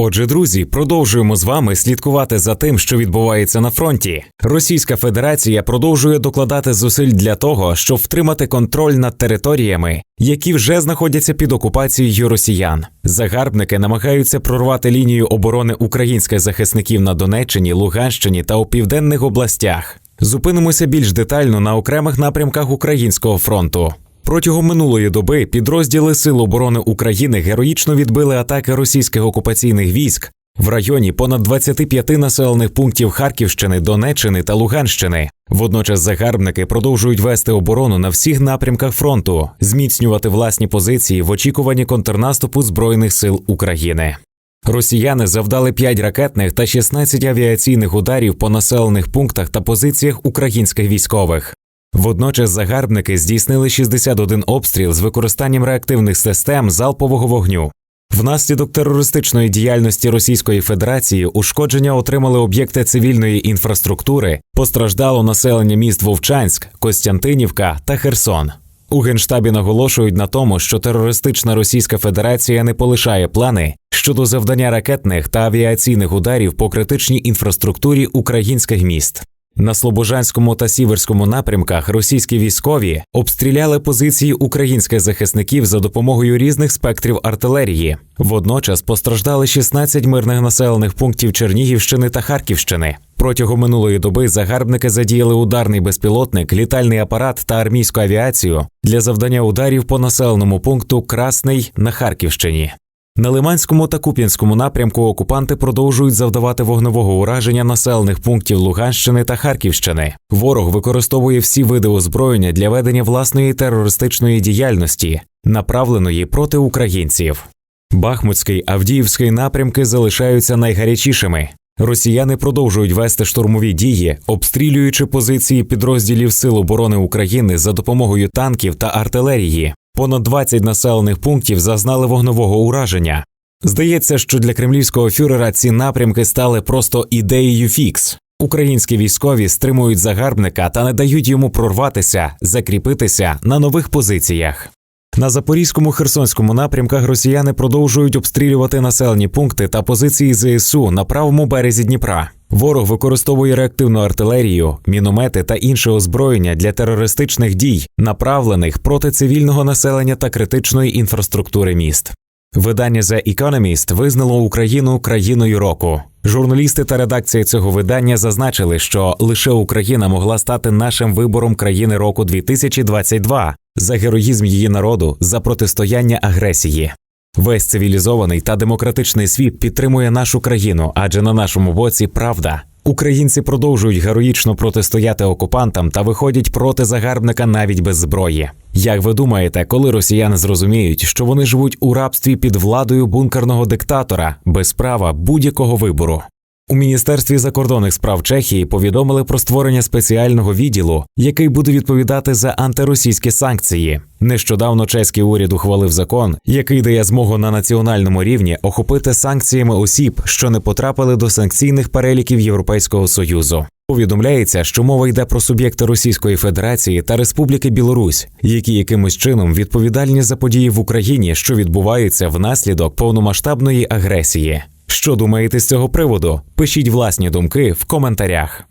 Отже, друзі, продовжуємо з вами слідкувати за тим, що відбувається на фронті. Російська Федерація продовжує докладати зусиль для того, щоб втримати контроль над територіями, які вже знаходяться під окупацією росіян. Загарбники намагаються прорвати лінію оборони українських захисників на Донеччині, Луганщині та у південних областях. Зупинимося більш детально на окремих напрямках українського фронту. Протягом минулої доби підрозділи Сил оборони України героїчно відбили атаки російських окупаційних військ в районі понад 25 населених пунктів Харківщини, Донеччини та Луганщини. Водночас загарбники продовжують вести оборону на всіх напрямках фронту, зміцнювати власні позиції в очікуванні контрнаступу Збройних сил України. Росіяни завдали 5 ракетних та 16 авіаційних ударів по населених пунктах та позиціях українських військових. Водночас загарбники здійснили 61 обстріл з використанням реактивних систем залпового вогню. Внаслідок терористичної діяльності Російської Федерації ушкодження отримали об'єкти цивільної інфраструктури, постраждало населення міст Вовчанськ, Костянтинівка та Херсон. У генштабі наголошують на тому, що терористична Російська Федерація не полишає плани щодо завдання ракетних та авіаційних ударів по критичній інфраструктурі українських міст. На Слобожанському та Сіверському напрямках російські військові обстріляли позиції українських захисників за допомогою різних спектрів артилерії. Водночас постраждали 16 мирних населених пунктів Чернігівщини та Харківщини. Протягом минулої доби загарбники задіяли ударний безпілотник, літальний апарат та армійську авіацію для завдання ударів по населеному пункту Красний на Харківщині. На Лиманському та Куп'янському напрямку окупанти продовжують завдавати вогневого ураження населених пунктів Луганщини та Харківщини. Ворог використовує всі види озброєння для ведення власної терористичної діяльності, направленої проти українців. Бахмутський Авдіївський напрямки залишаються найгарячішими. Росіяни продовжують вести штурмові дії, обстрілюючи позиції підрозділів Сил оборони України за допомогою танків та артилерії. Понад 20 населених пунктів зазнали вогневого ураження. Здається, що для кремлівського фюрера ці напрямки стали просто ідеєю фікс. Українські військові стримують загарбника та не дають йому прорватися, закріпитися на нових позиціях. На запорізькому херсонському напрямках росіяни продовжують обстрілювати населені пункти та позиції ЗСУ на правому березі Дніпра. Ворог використовує реактивну артилерію, міномети та інше озброєння для терористичних дій, направлених проти цивільного населення та критичної інфраструктури міст. Видання The Economist визнало Україну країною року. Журналісти та редакція цього видання зазначили, що лише Україна могла стати нашим вибором країни року 2022 за героїзм її народу, за протистояння агресії. Весь цивілізований та демократичний світ підтримує нашу країну, адже на нашому боці правда. Українці продовжують героїчно протистояти окупантам та виходять проти загарбника навіть без зброї. Як ви думаєте, коли росіяни зрозуміють, що вони живуть у рабстві під владою бункерного диктатора без права будь-якого вибору? У міністерстві закордонних справ Чехії повідомили про створення спеціального відділу, який буде відповідати за антиросійські санкції. Нещодавно чеський уряд ухвалив закон, який дає змогу на національному рівні охопити санкціями осіб, що не потрапили до санкційних переліків Європейського союзу. Повідомляється, що мова йде про суб'єкти Російської Федерації та Республіки Білорусь, які якимось чином відповідальні за події в Україні, що відбуваються внаслідок повномасштабної агресії. Що думаєте з цього приводу? Пишіть власні думки в коментарях.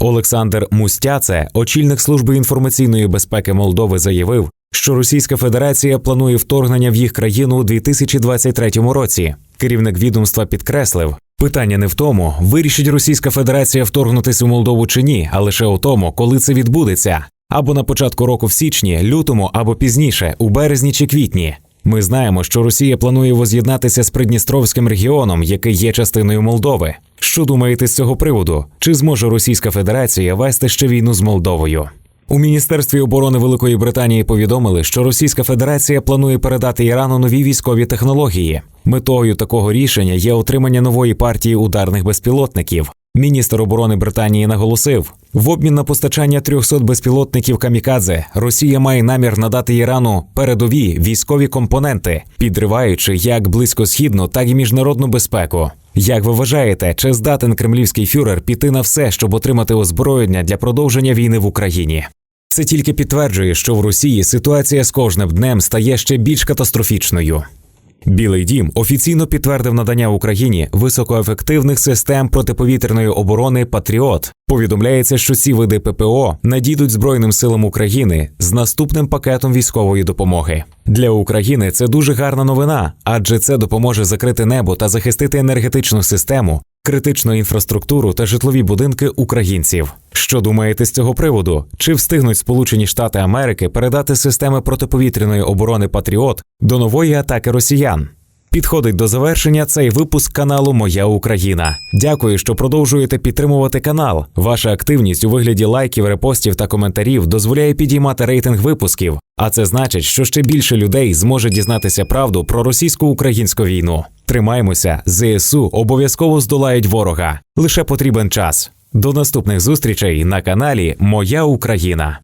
Олександр Мустяце, очільник служби інформаційної безпеки Молдови, заявив, що Російська Федерація планує вторгнення в їх країну у 2023 році. Керівник відомства підкреслив, питання не в тому, вирішить Російська Федерація вторгнутися в Молдову чи ні, а лише у тому, коли це відбудеться. Або на початку року в січні, лютому, або пізніше, у березні чи квітні. Ми знаємо, що Росія планує воз'єднатися з Придністровським регіоном, який є частиною Молдови. Що думаєте з цього приводу? Чи зможе Російська Федерація вести ще війну з Молдовою? У міністерстві оборони Великої Британії повідомили, що Російська Федерація планує передати Ірану нові військові технології. Метою такого рішення є отримання нової партії ударних безпілотників. Міністр оборони Британії наголосив, в обмін на постачання 300 безпілотників камікадзе Росія має намір надати Ірану передові військові компоненти, підриваючи як близькосхідну, так і міжнародну безпеку. Як ви вважаєте, чи здатен кремлівський фюрер піти на все, щоб отримати озброєння для продовження війни в Україні? Це тільки підтверджує, що в Росії ситуація з кожним днем стає ще більш катастрофічною. Білий дім офіційно підтвердив надання Україні високоефективних систем протиповітряної оборони Патріот. Повідомляється, що ці види ППО надійдуть Збройним силам України з наступним пакетом військової допомоги. Для України це дуже гарна новина, адже це допоможе закрити небо та захистити енергетичну систему, критичну інфраструктуру та житлові будинки українців. Що думаєте з цього приводу? Чи встигнуть Сполучені Штати Америки передати системи протиповітряної оборони Патріот до нової атаки росіян? Підходить до завершення цей випуск каналу Моя Україна. Дякую, що продовжуєте підтримувати канал. Ваша активність у вигляді лайків, репостів та коментарів дозволяє підіймати рейтинг випусків. А це значить, що ще більше людей зможе дізнатися правду про російсько-українську війну. Тримаймося, ЗСУ обов'язково здолають ворога. Лише потрібен час. До наступних зустрічей на каналі Моя Україна.